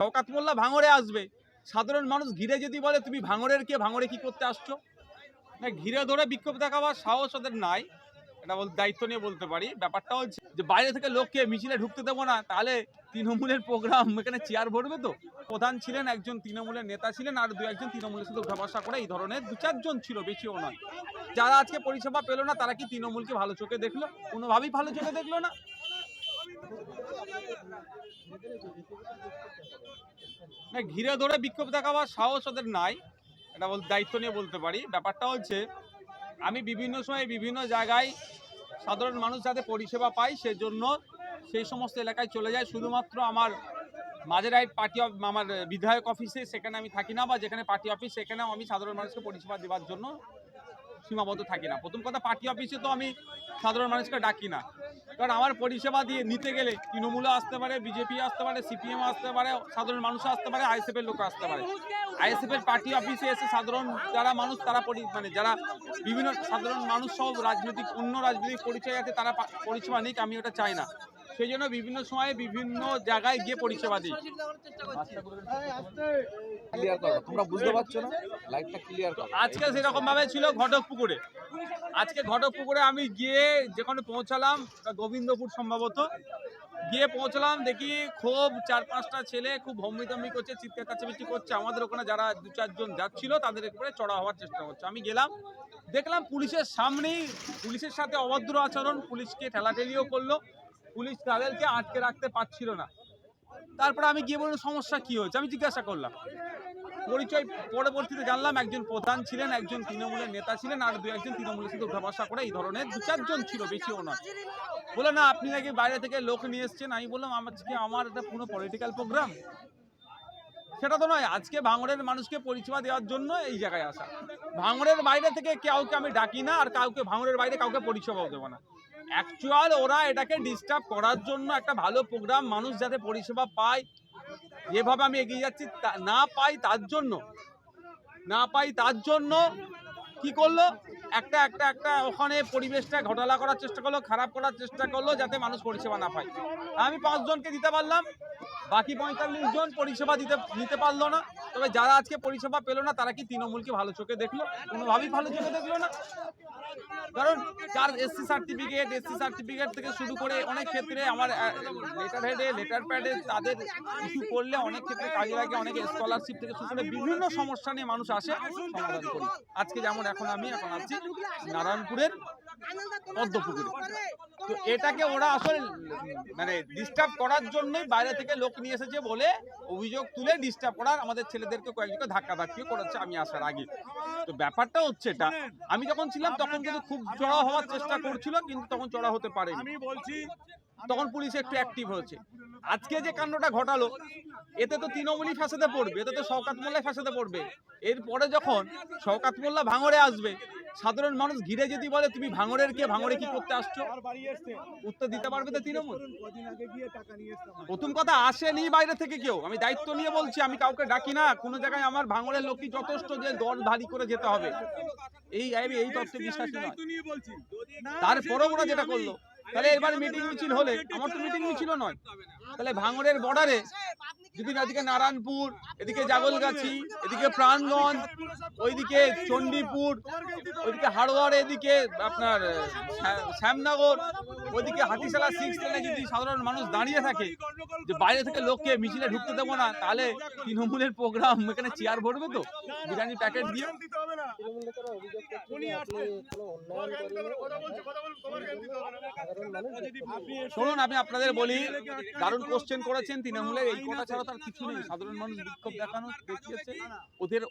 শওকাত মোল্লা ভাঙরে আসবে। সাধারণ মানুষ ঘিরে যদি বলে, তুমি ভাঙরের কে? ভাঙরে কি করতে আসছো? না, ঘিরে ধরে বিক্ষোভ দেখাবার সাহস ওদের নাই। এটা বল দায়িত্ব নিয়ে বলতে পারি। ব্যাপারটা হচ্ছে যে, বাইরে থেকে লোককে মিছিলে ঢুকতে দেবো না, তাহলে তৃণমূলের প্রোগ্রাম এখানে চেয়ার ভরবে তো? প্রধান ছিলেন একজন তৃণমূলের নেতা ছিলেন, আর দু একজন তৃণমূলের সাথে উঠা বসা করে এই ধরনের দু চারজন ছিল, বেশিও নয়। যারা আজকে পরিষেবা পেল না, তারা কি তৃণমূলকে ভালো চোখে দেখল? কোনোভাবেই ভালো চোখে দেখল না। না ঘিরে ধরে বিক্ষোভ দেখাবার সাহস ওদের নাই। এটা বল দায়িত্ব নিয়ে বলতে পারি। ব্যাপারটা হচ্ছে, আমি বিভিন্ন সময় বিভিন্ন জায়গায় সাধারণ মানুষ যাতে পরিষেবা পায় সেজন্য সেই সমস্ত এলাকায় চলে যায় শুধুমাত্র আমার মাঝেরাইট পার্টি আমার বিধায়ক অফিসে সেখানে আমি থাকি না, বা যেখানে পার্টি অফিস, সেখানেও আমি সাধারণ মানুষকে পরিষেবা দেওয়ার জন্য সীমাবদ্ধ থাকি না। প্রথম কথা, পার্টি অফিসে তো আমি সাধারণ মানুষকে ডাকি না। কারণ আমার পরিষেবা দিয়ে নিতে গেলে তৃণমূলও আসতে পারে বিজেপি আসতে পারে সিপিএম আসতে পারে সাধারণ মানুষও আসতে পারে আইএসএফ এর লোক আসতে পারে। আইএসএফ এর পার্টি অফিসে এসে সাধারণ যারা মানুষ তারা মানে যারা বিভিন্ন সাধারণ মানুষ সহ রাজনৈতিক অন্য রাজনৈতিক পরিচয় আছে তারা পরিষেবা নিক আমি ওটা চাই না। সেই জন্য বিভিন্ন সময়ে বিভিন্ন জায়গায় গিয়ে পরিষেবা দিই। ক্লিয়ার করো তোমরা বুঝতে পারছ না? লাইটটা ক্লিয়ার করো। আজকে সেরকম ভাবে ছিল ঘটক পুকুরে আজকে ঘটক পুকুরে আমি গিয়ে যেখানে পৌঁছালাম গোবিন্দপুর সম্ভবত, গিয়ে পৌঁছলাম, দেখি খুব চার পাঁচটা ছেলে খুব হম্বিতম্বি করছে, চিৎকার কাছাকাছি করছে। আমাদের ওখানে যারা দু চারজন যাচ্ছিল, তাদের উপরে চড়া হওয়ার চেষ্টা করছে। আমি গেলাম, দেখলাম পুলিশের সামনেই, পুলিশের সাথে অভদ্র আচরণ, পুলিশকে ঠেলাঠেলিও করল, পুলিশ তাদেরকে আটকে রাখতে পারছিল না। তারপরে আমি গিয়ে বললাম, সমস্যা কি হয়েছে? আমি জিজ্ঞাসা করলাম পরিচয় পরবর্তীতে জানলাম একজন প্রধান ছিলেন, একজন তৃণমূলের নেতা ছিলেন আর দু একজন তৃণমূলের সাথে উঠা বসা করে এই ধরনের দু চারজন ছিল, বেশিও নয়। বলে না, আপনি নাকি বাইরে থেকে লোক নিয়ে এসছেন। আমি বললাম, আমার আমার এটা পুরো পলিটিক্যাল প্রোগ্রাম সেটা তো নয়, আজকে ভাঙড়ের মানুষকে পরিষেবা দেওয়ার জন্য এই জায়গায় আসা। ভাঙড়ের বাইরে থেকে কাউকে আমি ডাকি না আর কাউকে, ভাঙড়ের বাইরে কাউকে পরিষেবাও দেবো না। অ্যাকচুয়াল ওরা এটাকে ডিস্টার্ব করার জন্য একটা ভালো প্রোগ্রাম মানুষ যাতে পরিষেবা পায় যেভাবে আমি এগিয়ে যাচ্ছি না পাই তার জন্য না পাই তার জন্য কি করল? একটা একটা একটা ওখানে পরিবেশটা ঘোটালা করার চেষ্টা করল, খারাপ করার চেষ্টা করল যাতে মানুষ পরিষেবা না পায়। আমি পাঁচজনকে দিতে পারলাম, বাকি পঁয়তাল্লিশ জন পরিষেবা দিতে, নিতে পারল না। তবে যারা আজকে পরিষেবা পেল না, তারা কি তৃণমূলকে ভালো চোখে দেখল? কোনোভাবেই ভালো চোখে দেখল না। কারণ যার এসসি সার্টিফিকেট এসসি সার্টিফিকেট থেকে শুরু করে অনেক ক্ষেত্রে আমার লেটার হেডে লেটার প্যাডে তাদের ইস্যু করলে অনেক ক্ষেত্রে কাজে লাগে, অনেক স্কলারশিপ থেকে শুরু করে বিভিন্ন সমস্যা নিয়ে মানুষ আসে। আজকে যেমন এখন আমি, এখন আছি। নারায়ণপুরের পদ্মপুকুরে। তো এটাকে ওরা আসলে মানে ডিস্টার্ব করার জন্যই বাইরে থেকে লোক নিয়ে এসেছে বলে অভিযোগ তুলে ডিস্টার্ব করার আমাদের ছেলেদেরকে কয়েকজনকে ধাক্কা ধাক্কিও করাচ্ছে আমি আসার আগে। তো ব্যাপারটা হচ্ছে এটা। আমি যখন ছিলাম তখন কিন্তু খুব চড়া হওয়ার চেষ্টা করছিল কিন্তু তখন চড়া হতে পারে আমি বলছি তখন পুলিশ একটু অ্যাক্টিভ হয়েছে। আজকে যে কাণ্ডটা ঘটালো এতে তো তৃণমূলই ফাঁসাতে পড়বে এতে তো শওকাত মোল্লাই ফাঁসাতে পড়বে। এরপরে যখন শওকাত মোল্লা ভাঙড়ে আসবে সাধারণ মানুষ ঘিরে যদি বলে তুমি ভাঙড়ের কে? ভাঙড়ে কি করতে আসছো? আর বাড়ি এসছে। উত্তর দিতে পারবে তো তৃণমূল। প্রথম কথা আসেনি বাইরে থেকে কেউ। আমি দায়িত্ব নিয়ে বলছি আমি কাউকে ডাকি না। কোনো জায়গায় আমার ভাঙড়ের লোকই যথেষ্ট যে দল ভারী করে যেতে হবে। এই আমি এই তত্ত্বে বিশ্বাসী নয় দায়িত্ব নিয়ে বলছি। না, তারপরেও ওরা যেটা করল। তাহলে এবার মিটিং মিছিল হলে আমার তো মিটিং মিছিল নয়। তাহলে ভাঙড়ের বর্ডারে যদি এদিকে নারায়ণপুর এদিকে জাগলগাছি এদিকে প্রাণগঞ্জ ওইদিকে চণ্ডীপুর ওইদিকে হাড়োয়ার এদিকে আপনার শ্যামনগর ওইদিকে হাতিশালা সিক্স লেনে যদি সাধারণ মানুষ দাঁড়িয়ে থাকে যে বাইরে থেকে লোককে মিছিলে ঢুকতে দেবো না তাহলে তৃণমূলের প্রোগ্রাম এখানে চেয়ার ভরবে তো বিরিয়ানি প্যাকেট দিয়ে দিতে হবে না। উনি আসছেন। কথা বলছে, কথা বলছে, তোমার জ্ঞান দিতে হবে না। আপনি এসে- শুনুন আমি আপনাদের বলি দারুণ কোশ্চেন করেছেন তৃণমূলের এই কথা ছাড়া কিছু নেই। সাধারণ মানুষ বিক্ষোভ দেখানো দেখিয়েছে। ওদের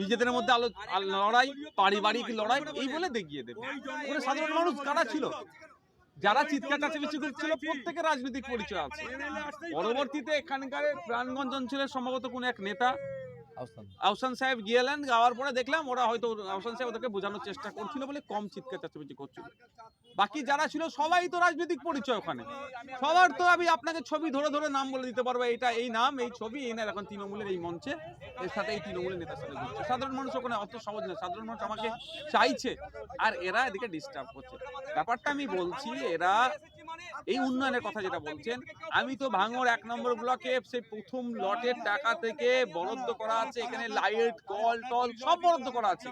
নিজেদের মধ্যে আলো লড়াই পারিবারিক লড়াই এই বলে দেখিয়ে দেবে। সাধারণ মানুষ কারা ছিল? যারা চিৎকার চাচামেচি করছিল প্রত্যেকের রাজনৈতিক পরিচয় আছে। পরবর্তীতে এখানকার প্রাণগঞ্জ অঞ্চলের সম্ভবত কোন এক নেতা আহসান। সাহেব গিয়েলেন, যাওয়ার পরে দেখলাম ওরা হয়তো আহসান সাহেব ওদেরকে বোঝানোর চেষ্টা করছিল বলে কম চিৎকার চাচামেচি করছিল। বাকি যারা ছিল, সবাই তো রাজনৈতিক পরিচয় ওখানে। সবার তো আমি আপনাকে ছবি ধরে ধরে নাম বলে দিতে পারব, এটা এই নাম, এই ছবি, এই না, এখন তৃণমূলের এই মঞ্চে। এর সাথে এই তৃণমূলের নেতার সাথে ঘুরছে। সাধারণ মানুষ ওখানে অত সহজ না। সাধারণ মানুষ আমাকে চাইছে, আর এরা এদিকে ডিস্টার্ব করছে। ব্যাপারটা আমি বলছি, এরা এই উন্নয়নের কথা যেটা বলছেন আমি তো ভাঙর এক নম্বর ব্লকে সেই প্রথম লটের টাকা থেকে বরাদ্দ করা আছে এখানে লাইট কল টল সব বরাদ্দ করা আছে।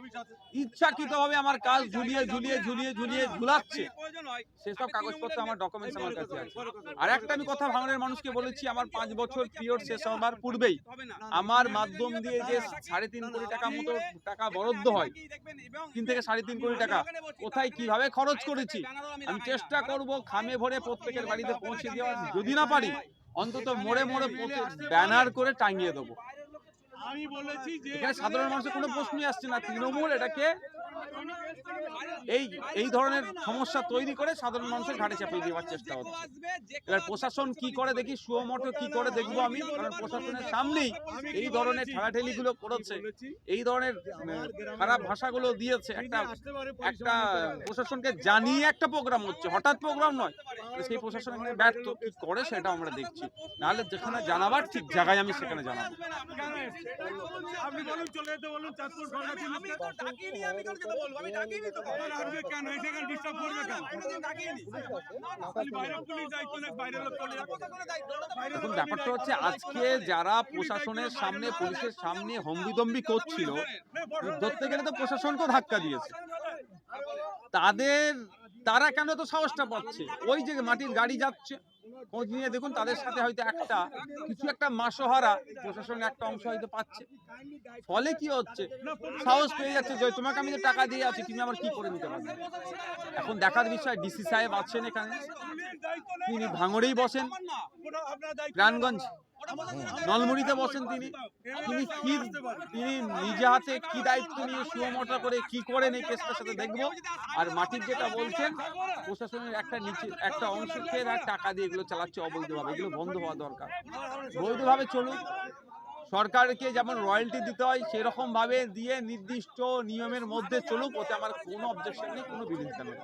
ইচ্ছাকৃতভাবে আমার কাজ ঝুলিয়ে ঝুলিয়ে ঝুলিয়ে ঝুলিয়ে ঝুলাচ্ছে। সেসব কাগজপত্র আমার ডকুমেন্টস আমার কাছে আছে। আর একটা আমি কথা ভাঙনের মানুষকে বলেছি আমার পাঁচ বছর পিরিয়ড শেষ হবার পূর্বেই আমার মাধ্যম দিয়ে যে সাড়ে তিন কোটি টাকা মতো টাকা বরাদ্দ হয় তিন থেকে সাড়ে তিন কোটি টাকা কোথায় কীভাবে খরচ করেছি আমি চেষ্টা করব খামে ভরে প্রত্যেকের বাড়িতে পৌঁছে দেওয়া যদি না পারি অন্তত মোড়ে মোড়ে ব্যানার করে টাঙিয়ে দেবো। আমি বলেছি যে সাধারণ মানুষের কোনো প্রশ্নই আসছে না। তৃণমূল এটাকে এই এই ধরনের সমস্যা তৈরি করে সাধারণ মানুষের ঘাটে চাপিয়ে দেওয়ার চেষ্টা হচ্ছে। এবার প্রশাসন কি করে দেখি সুমোটো কি করে দেখব আমি? কারণ প্রশাসনের সামনেই এই ধরনের ঠেলাঠেলিগুলো করেছে। এই ধরনের খারাপ ভাষাগুলো দিয়েছে। একটা একটা প্রশাসনকে জানিয়ে একটা প্রোগ্রাম হচ্ছে। হঠাৎ প্রোগ্রাম। নয়। সেই প্রশাসন এখানে ব্যর্থ। কি করে সেটা আমরা দেখছি। নাহলে যেখানে জানাবার ঠিক জায়গায় আমি সেখানে জানাব। আপনি বলুন চলে যেতে বলুন চাঁদপুর আমি তো ডাকিনি আমি কালকে তো বলব আমি ডাকিনি তো আসবে কেন? এসে কেন ডিস্টার্ব করবে কেন? খালি বাইরে পুলিশ দায়িত্ব নেই বাইরের লোক চলে যাবে। ব্যাপারটা হচ্ছে আজকে যারা প্রশাসনের সামনে পুলিশের সামনে হম্বিদম্বি করছিল ধরতে গেলে তো প্রশাসনকেও ধাক্কা দিয়েছে। তাদের তারা কেন তো সাহসটা পাচ্ছে? ওই যে মাটির গাড়ি যাচ্ছে খোঁজ নিয়ে দেখুন তাদের সাথে হয়তো একটা কিছু একটা মাসোহারা প্রশাসনের একটা অংশ হয়তো পাচ্ছে। ফলে কি হচ্ছে? সাহস পেয়ে যাচ্ছে যে তোমাকে আমি যে টাকা দিয়ে আছি তুমি আবার কি করে নিতে পারবে? এখন দেখার বিষয় ডিসি সাহেব আছেন এখানে। তিনি ভাঙড়েই বসেন। প্রাণগঞ্জ। নলমুড়িতে বসেন তিনি। তিনি কি তিনি নিজে হাতে কি দায়িত্ব নিয়ে সুমোটা করে কি করেন এই কেসটার সাথে দেখব? আর মাটির যেটা বলছেন প্রশাসনের একটা নিচে একটা অংশকে টাকা দিয়ে এগুলো চালাচ্ছে অবৈধভাবে। এগুলো বন্ধ হওয়া দরকার। বৈধভাবে চলুক। সরকারকে যেমন রয়্যালটি দিতে হয় সেরকম ভাবে দিয়ে নির্দিষ্ট নিয়মের মধ্যে চলুক। ওতে আমার কোনো অবজেকশন নেই কোনো বিরোধিতা নেই।